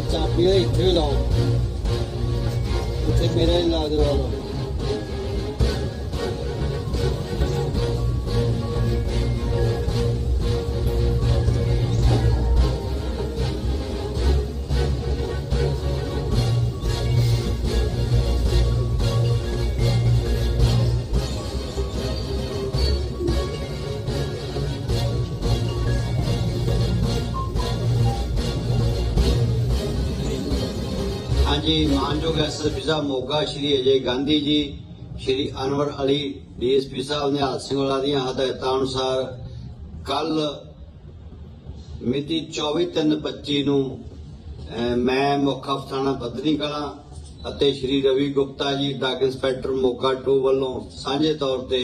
ਚਾਬੀ ਤਾਂ ਇੱਥੇ ਹੀ ਲਾਓ। ਇੱਥੇ ਮੇਰੇ ਹੀ ਲਾ ਜੀ ਵਾਲੋ ਹਾਂਜੀ ਮਾਨਯੋਗ ਐਸਐਸਪੀ ਸਾਹਿਬ, ਮੋਗਾ ਸ਼੍ਰੀ ਅਜੇ ਗਾਂਧੀ ਜੀ, ਸ਼੍ਰੀ ਅਨਵਰ ਅਲੀ ਡੀਐਸਪੀ ਸਾਹਿਬ ਨਿਹਾਲ ਸਿੰਘ ਵਾਲਾ ਦੀਆਂ ਹਦਾਇਤਾਂ ਅਨੁਸਾਰ ਕੱਲ ਮਿਤੀ 24/3/25 ਨੂੰ ਮੈਂ ਮੁੱਖ ਅਫਸਰਾਨਾ ਬਦਨੀ ਕਲਾ ਅਤੇ ਸ਼੍ਰੀ ਰਵੀ ਗੁਪਤਾ ਜੀ ਡਰੱਗ ਇੰਸਪੈਕਟਰ ਮੋਗਾ 2 ਵੱਲੋਂ ਸਾਂਝੇ ਤੌਰ ਤੇ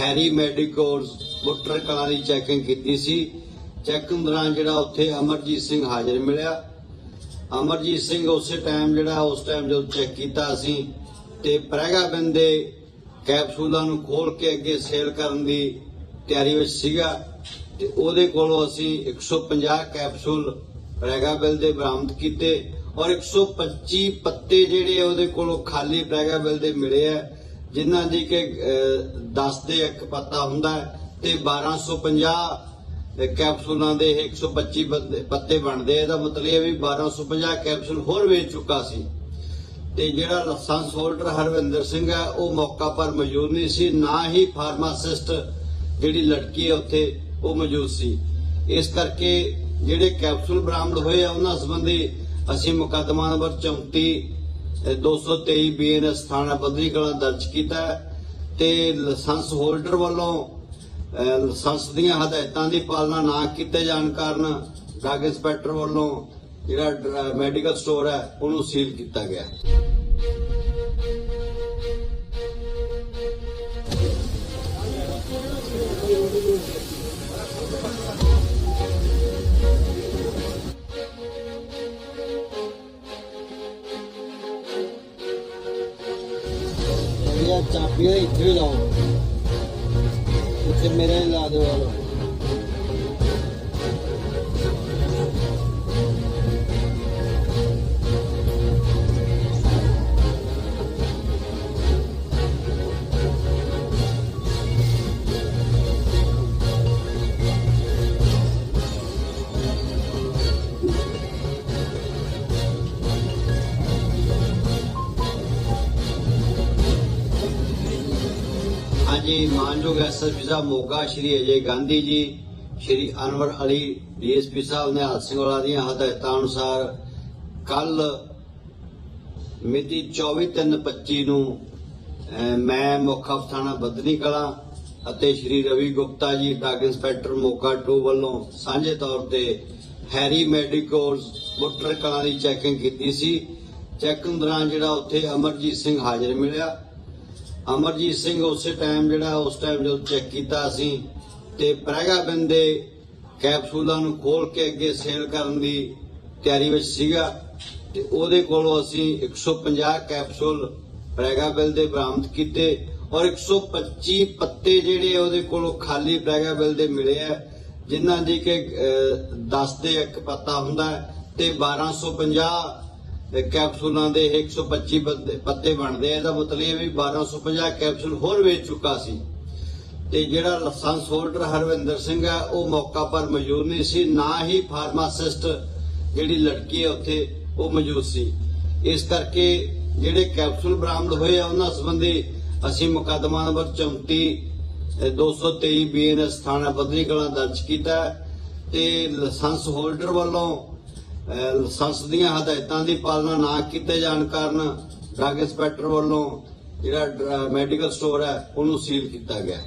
ਹੈਰੀ ਮੈਡੀਕੋਰਸ ਬੁੱਟਰ ਕਲਾਂ ਦੀ ਚੈਕਿੰਗ ਕੀਤੀ ਸੀ। ਚੈਕਿੰਗ ਦੌਰਾਨ ਜਿਹੜਾ ਉੱਥੇ ਅਮਰਜੀਤ ਸਿੰਘ ਹਾਜ਼ਰ ਮਿਲਿਆ। ਅਮਰਜੀਤ ਸਿੰਘ ਉਸੇ ਟਾਈਮ ਜਿਹੜਾ ਉਸ ਟਾਈਮ ਜਦੋਂ ਚੈੱਕ ਕੀਤਾ ਅਸੀਂ ਤੇ ਪ੍ਰੈਗਾਬੈਨ ਦੇ ਕੈਪਸੂਲਾਂ ਨੂੰ ਖੋਲ ਕੇ ਅੱਗੇ ਸੇਲ ਕਰਨ ਦੀ ਤਿਆਰੀ ਵਿੱਚ ਸੀਗਾ ਤੇ ਉਹਦੇ ਕੋਲੋਂ ਅਸੀਂ 150 ਕੈਪਸੂਲ ਪ੍ਰੈਗਾਬੈਲ ਦੇ ਬਰਾਮਦ ਕੀਤੇ ਔਰ 125 ਪੱਤੇ ਜਿਹੜੇ ਉਹਦੇ ਕੋਲੋਂ ਖਾਲੀ ਪ੍ਰੈਗਾਬੈਲ ਦੇ ਮਿਲੇ ਆ, ਜਿਨ੍ਹਾਂ ਦੀ ਕਿ 10 ਦੇ ਇੱਕ ਪੱਤਾ ਹੁੰਦਾ ਹੈ ਤੇ 1250 ਤੇ ਕੈਪਸੂਲਾਂ ਦੇ ਇਹ 125 ਬੰਦੇ- ਪੱਤੇ ਬਣਦੇ ਇਹਦਾ ਮਤਲਬ ਇਹ ਵੀ 1250 ਕੈਪਸੂਲ ਹੋਰ ਵੇਚ ਚੁੱਕਾ ਸੀ। ਤੇ ਜਿਹੜਾ ਲਾਇਸੈਂਸ ਹੋਲਡਰ ਹਰਵਿੰਦਰ ਸਿੰਘ ਹੈ ਉਹ ਮੌਕਾ ਪਰ ਮੌਜੂਦ ਨਹੀਂ ਸੀ। ਨਾ ਹੀ ਫਾਰਮਾਸਿਸਟ ਜਿਹੜੀ ਲੜਕੀ ਹੈ ਉੱਥੇ, ਉਹ ਮੌਜੂਦ ਸੀ। ਇਸ ਕਰਕੇ ਜਿਹੜੇ ਕੈਪਸੂਲ ਬਰਾਮਦ ਹੋਏ ਆ, ਉਹਨਾਂ ਸੰਬੰਧੀ ਅਸੀਂ ਮੁਕੱਦਮਾ ਨੰਬਰ 34 ਅਹ 223 ਬੀਐਨਐਸ ਥਾਣਾ ਬਦਰੀ ਕਲਾਂ ਦਰਜ ਕੀਤਾ। ਤੇ ਲਾਇਸੈਂਸ ਹੋਲਡਰ ਵੱਲੋਂ ਲਾਇਸੈਂਸ ਦੀਆਂ ਹਦਾਇਤਾਂ ਦੀ ਪਾਲਣਾ ਨਾ ਕੀਤੇ ਜਾਣ ਕਾਰਨ ਡਰੱਗ ਇੰਸਪੈਕਟਰ ਵੱਲੋਂ ਜਿਹੜਾ ਮੈਡੀਕਲ ਸਟੋਰ ਹੈ, ਉਹਨੂੰ ਸੀਲ ਕੀਤਾ ਗਿਆ। ਯਾਰ ਇੱਥੇ ਹੀ ਲਾਓ। ਇੱਥੇ ਮੇਰੇ ਹੀ ਲਾ ਦਿਓ ਵਾਲੋ ਹਾਂਜੀ ਮਾਨਯੋਗ ਐਸਐਸਪੀ ਸਾਹਿਬ, ਮੋਗਾ ਸ਼੍ਰੀ ਅਜੇ ਗਾਂਧੀ ਜੀ, ਸ਼੍ਰੀ ਅਨਵਰ ਅਲੀ ਡੀਐਸਪੀ ਸਾਹਿਬ ਨਿਹਾਲ ਸਿੰਘ ਦੀਆਂ ਹਦਾਇਤਾਂ ਅਨੁਸਾਰ ਕੱਲ ਮਿਤੀ 24/3/25 ਨੂੰ ਮੈਂ ਮੁੱਖ ਅਫਸਰਾਨਾ ਬਦਨੀ ਕਲਾਂ ਅਤੇ ਸ਼੍ਰੀ ਰਵੀ ਗੁਪਤਾ ਜੀ ਡਰੱਗ ਇੰਸਪੈਕਟਰ ਮੋਗਾ 2 ਵੱਲੋਂ ਸਾਂਝੇ ਤੌਰ ਤੇ ਹੈਰੀ ਮੈਡੀਕੋਰਸ ਬੁੱਟਰ ਕਲਾਂ ਦੀ ਚੈਕਿੰਗ ਕੀਤੀ ਸੀ। ਚੈਕਿੰਗ ਦੌਰਾਨ ਜਿਹੜਾ ਉੱਥੇ ਅਮਰਜੀਤ ਸਿੰਘ ਹਾਜ਼ਰ ਮਿਲਿਆ। ਅਮਰਜੀਤ ਸਿੰਘ ਉਸੇ ਟਾਈਮ ਜਿਹੜਾ ਉਸ ਟਾਈਮ ਜਦੋਂ ਚੈੱਕ ਕੀਤਾ ਅਸੀਂ ਤੇ ਪ੍ਰੈਗਾਬੈਨ ਦੇ ਕੈਪਸੂਲਾਂ ਨੂੰ ਖੋਲ ਕੇ ਅੱਗੇ ਸੇਲ ਕਰਨ ਦੀ ਤਿਆਰੀ ਵਿੱਚ ਸੀਗਾ ਤੇ ਉਹਦੇ ਕੋਲੋਂ ਅਸੀਂ 150 ਕੈਪਸੂਲ ਪ੍ਰੈਗਾਬੈਲ ਦੇ ਬਰਾਮਦ ਕੀਤੇ ਔਰ 125 ਪੱਤੇ ਜਿਹੜੇ ਉਹਦੇ ਕੋਲੋਂ ਖਾਲੀ ਪ੍ਰੈਗਾਬੈਲ ਦੇ ਮਿਲੇ ਆ, ਜਿਨ੍ਹਾਂ ਦੀ ਕਿ 10 ਦੇ ਇੱਕ ਪੱਤਾ ਹੁੰਦਾ ਹੈ ਤੇ 1250 ਤੇ ਕੈਪਸੂਲਾਂ ਦੇ 125 ਪੱਤੇ- ਪੱਤੇ ਬਣਦੇ ਆ। ਇਹਦਾ ਮਤਲਬ ਇਹ ਵੀ 1250 ਕੈਪਸੂਲ ਹੋਰ ਵੇਚ ਚੁੱਕਾ ਸੀ। ਤੇ ਜਿਹੜਾ ਲਾਇਸੈਂਸ ਹੋਲਡਰ ਹਰਵਿੰਦਰ ਸਿੰਘ ਹੈ ਉਹ ਮੌਕਾ ਪਰ ਮੌਜੂਦ ਨਹੀਂ ਸੀ। ਨਾ ਹੀ ਫਾਰਮਾਸਿਸਟ ਜਿਹੜੀ ਲੜਕੀ ਹੈ ਉੱਥੇ, ਉਹ ਮੌਜੂਦ ਸੀ। ਇਸ ਕਰਕੇ ਜਿਹੜੇ ਕੈਪਸੂਲ ਬਰਾਮਦ ਹੋਏ ਆ, ਉਹਨਾਂ ਸੰਬੰਧੀ ਅਸੀਂ ਮੁਕੱਦਮਾ ਨੰਬਰ 34 ਅਹ 223 ਬੀਐਨਐਸ ਥਾਣਾ ਬਦਨੀ ਕਲਾਂ ਦਰਜ ਕੀਤਾ। ਤੇ ਲਾਇਸੈਂਸ ਹੋਲਡਰ ਵੱਲੋਂ ਲਾਇਸੈਂਸ ਦੀਆਂ ਹਦਾਇਤਾਂ ਦੀ ਪਾਲਣਾ ਨਾ ਕੀਤੇ ਜਾਣ ਕਾਰਨ ਡਰੱਗ ਇੰਸਪੈਕਟਰ ਵੱਲੋਂ ਜਿਹੜਾ ਮੈਡੀਕਲ ਸਟੋਰ ਹੈ, ਉਹਨੂੰ ਸੀਲ ਕੀਤਾ ਗਿਆ।